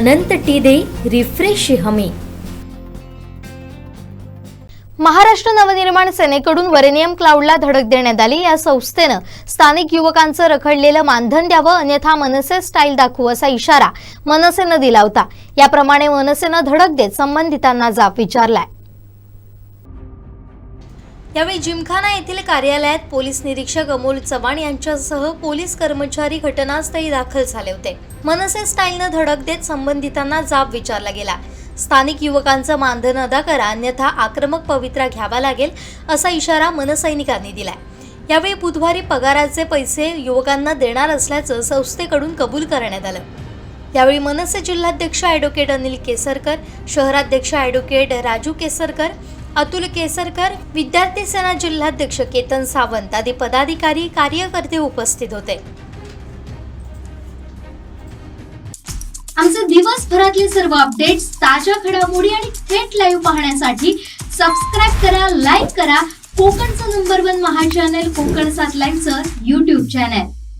अनंत T दे refresh हमी. महाराष्ट्र नवनिर्माण सेनेकडून वरेनियम क्लाउडला धडक देण्यात आली. या संस्थेनं स्थानिक युवकांचं रखडलेलं मानधन द्यावं अन्यथा मनसे स्टाईल दाखवू असा इशारा मनसेनं दिला होता. याप्रमाणे मनसेनं धडक देत संबंधितांना जाब विचारलाय. यावेळी जिमखाना येथील कार्यालयात पोलीस निरीक्षक अमोल चव्हाण यांच्यासह पोलीस कर्मचारी घटनास्थळी दाखल झाले होते. मनसे स्टाईलनं धडक देत संबंधितांना जाब विचारला गेला. स्थानिक युवकांचं मानधन अदा करा अन्यथा आक्रमक पवित्रा घ्यावा लागेल असा इशारा मनसैनिकांनी दिलाय. यावेळी बुधवारी पगाराचे पैसे युवकांना देणार असल्याचं संस्थेकडून कबूल करण्यात आलं. यावेळी मनसे जिल्हाध्यक्ष ॲडव्होकेट अनिल केसरकर शहराध्यक्ष ॲडव्होकेट राजू केसरकर अतुल केसरकर विद्यार्थी सेना जिल्हाध्यक्ष केतन सावंत आदी पदाधिकारी कार्यकर्ते उपस्थित होते. आमचे दिवसभरातले सर्व अपडेट्स ताज्या घडामोडी आणि थेट लाईव्ह पाहण्यासाठी सबस्क्राईब करा लाईक करा. कोकणचं नंबर वन महा चॅनल कोकण सात लाईनचं युट्यूब चॅनल